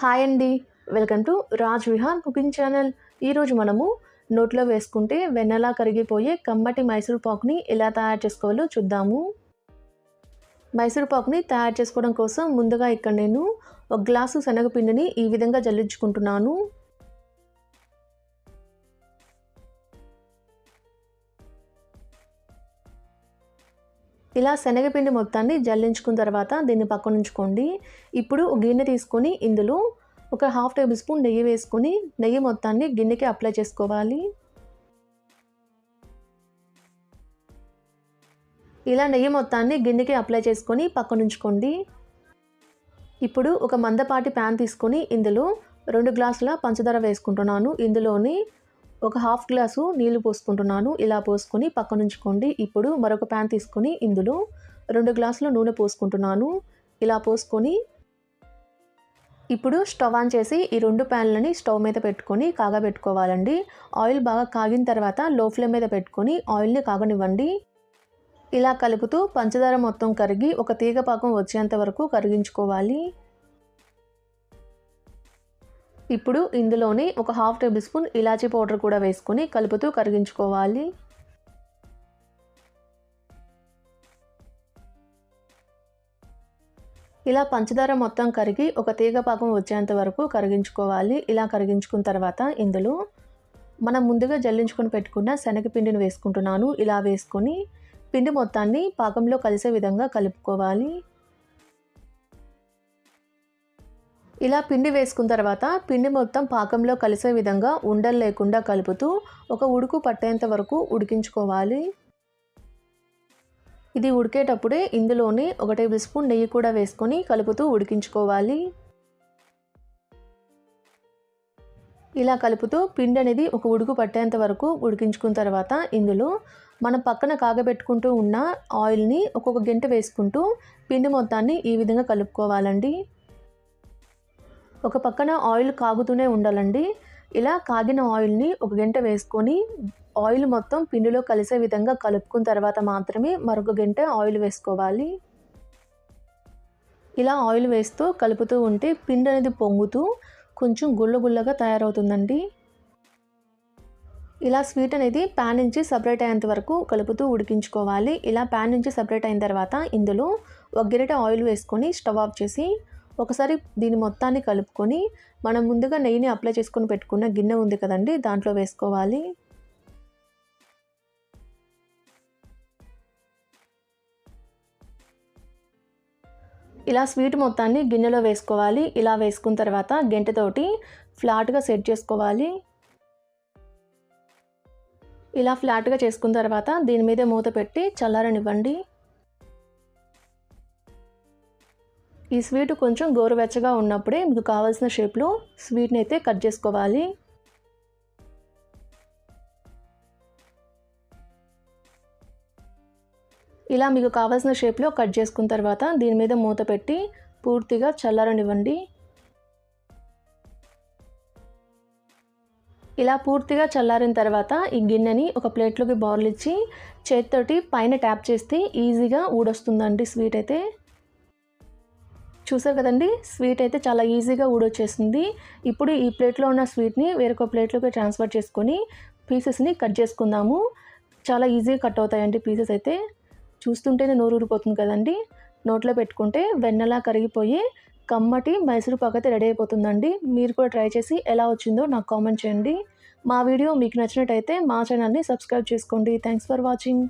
Hi అండి. Welcome to Raj Vihan cooking channel. ఈరోజు మనము నోట్లో వేసుకుంటే వెన్నలా కరిగిపోయే కమ్మటి మైసూర్ పాకుని ఎలా తయారు చేసుకోవాలో చూద్దాము. మైసూర్ పాకుని తయారు చేసుకోవడం కోసం ముందుగా ఇక్కడ నేను ఒక గ్లాసు శనగపిండిని ఈ విధంగా జల్లించుకుంటున్నాను. ఇలా శనగపిండి మొత్తాన్ని జల్లించుకున్న తర్వాత దీన్ని పక్కన ఉంచుకోండి ఇప్పుడు గిన్నె తీసుకొని ఇందులో ఒక హాఫ్ టేబుల్ స్పూన్ నెయ్యి వేసుకొని నెయ్యి మొత్తాన్ని గిన్నెకి అప్లై చేసుకోవాలి. ఇలా నెయ్యి మొత్తాన్ని గిన్నెకి అప్లై చేసుకొని పక్కన ఉంచుకోండి ఇప్పుడు ఒక మందపాటి ప్యాన్ తీసుకొని ఇందులో రెండు గ్లాసుల పంచదార వేసుకుంటున్నాను. ఇందులోని ఒక హాఫ్ గ్లాసు నీళ్ళు పోసుకుంటున్నాను. ఇలా పోసుకొని పక్కన ఉంచుకోండి. ఇప్పుడు మరొక ప్యాన్ తీసుకొని ఇందులో రెండు గ్లాసుల నూనె పోసుకుంటున్నాను. ఇలా పోసుకొని ఇప్పుడు స్టవ్ ఆన్ చేసి ఈ రెండు ప్యాన్లని స్టవ్ మీద పెట్టుకొని కాగబెట్టుకోవాలండి. ఆయిల్ బాగా కాగిన తర్వాత లో ఫ్లేమ్ మీద పెట్టుకొని ఆయిల్ని కాగనివ్వండి. ఇలా కలుపుతూ పంచదార మొత్తం కరిగి ఒక తీగ పాకం వచ్చేంత వరకు కరిగించుకోవాలి. ఇప్పుడు ఇందులోని ఒక హాఫ్ టేబుల్ స్పూన్ ఇలాచీ పౌడర్ కూడా వేసుకొని కలుపుతూ కరిగించుకోవాలి. ఇలా పంచదార మొత్తం కరిగి ఒక తీగ పాకం వచ్చేంత వరకు కరిగించుకోవాలి. ఇలా కరిగించుకున్న తర్వాత ఇందులో మనం ముందుగా జల్లించుకొని పెట్టుకున్న శనగపిండిని వేసుకుంటున్నాను. ఇలా వేసుకొని పిండి మొత్తాన్ని పాకంలో కలిసే విధంగా కలుపుకోవాలి. ఇలా పిండి వేసుకున్న తర్వాత పిండి మొత్తం పాకంలో కలిసే విధంగా ఉండలు లేకుండా కలుపుతూ ఒక ఉడుకు పట్టేంత వరకు ఉడికించుకోవాలి. ఇది ఉడికేటప్పుడే ఇందులోని ఒక టేబుల్ స్పూన్ నెయ్యి కూడా వేసుకొని కలుపుతూ ఉడికించుకోవాలి. ఇలా కలుపుతూ పిండి అనేది ఒక ఉడుకు పట్టేంత వరకు ఉడికించుకున్న తర్వాత ఇందులో మనం పక్కన కాగబెట్టుకుంటూ ఉన్న ఆయిల్ని ఒక్కొక్క గంట వేసుకుంటూ పిండి మొత్తాన్ని ఈ విధంగా కలుపుకోవాలండి. ఒక పక్కన ఆయిల్ కాగుతూనే ఉండాలండి. ఇలా కాగిన ఆయిల్ని ఒక గంట వేసుకొని ఆయిల్ మొత్తం పిండిలో కలిసే విధంగా కలుపుకున్న తర్వాత మాత్రమే మరొక గంట ఆయిల్ వేసుకోవాలి. ఇలా ఆయిల్ వేస్తూ కలుపుతూ ఉంటే పిండి అనేది పొంగుతూ కొంచెం గుల్ల గుల్లగా తయారవుతుందండి. ఇలా స్వీట్ అనేది ప్యాన్ నుంచి సపరేట్ అయ్యేంత వరకు కలుపుతూ ఉడికించుకోవాలి. ఇలా ప్యాన్ నుంచి సపరేట్ అయిన తర్వాత ఇందులో ఒక గిరిట ఆయిల్ వేసుకొని స్టవ్ ఆఫ్ చేసి ఒకసారి దీని మొత్తాన్ని కలుపుకొని మనం ముందుగా నెయ్యిని అప్లై చేసుకొని పెట్టుకున్న గిన్నె ఉంది కదండి దాంట్లో వేసుకోవాలి. ఇలా స్వీట్ మొత్తాన్ని గిన్నెలో వేసుకోవాలి. ఇలా వేసుకున్న తర్వాత గెంటతోటి ఫ్లాట్గా సెట్ చేసుకోవాలి. ఇలా ఫ్లాట్గా చేసుకున్న తర్వాత దీని మీద మూత పెట్టి చల్లారనివ్వండి. ఈ స్వీట్ కొంచెం గోరువెచ్చగా ఉన్నప్పుడే మీకు కావాల్సిన షేప్లో స్వీట్ని అయితే కట్ చేసుకోవాలి. ఇలా మీకు కావాల్సిన షేప్లో కట్ చేసుకున్న తర్వాత దీని మీద మూత పెట్టి పూర్తిగా చల్లారనివ్వండి. ఇలా పూర్తిగా చల్లారిన తర్వాత ఈ గిన్నెని ఒక ప్లేట్లోకి బౌల్ ఇచ్చి చేతితోటి పైన ట్యాప్ చేస్తే ఈజీగా ఊడొస్తుందండి స్వీట్ అయితే చూసారు కదండి? స్వీట్ అయితే చాలా ఈజీగా ఊడొచ్చేసింది. ఇప్పుడు ఈ ప్లేట్లో ఉన్న స్వీట్ని వేరొక ప్లేట్లోకి ట్రాన్స్ఫర్ చేసుకొని పీసెస్ని కట్ చేసుకుందాము. చాలా ఈజీగా కట్ అవుతాయండి పీసెస్ అయితే. చూస్తుంటేనే నోరు ఊరిపోతుంది కదండి. నోట్లో పెట్టుకుంటే వెన్నలా కరిగిపోయి కమ్మటి మైసూరు అయితే రెడీ అయిపోతుందండి. మీరు కూడా ట్రై చేసి ఎలా వచ్చిందో నాకు కామెంట్ చేయండి. మా వీడియో మీకు నచ్చినట్టయితే మా ఛానల్ని సబ్స్క్రైబ్ చేసుకోండి. Thanks for watching.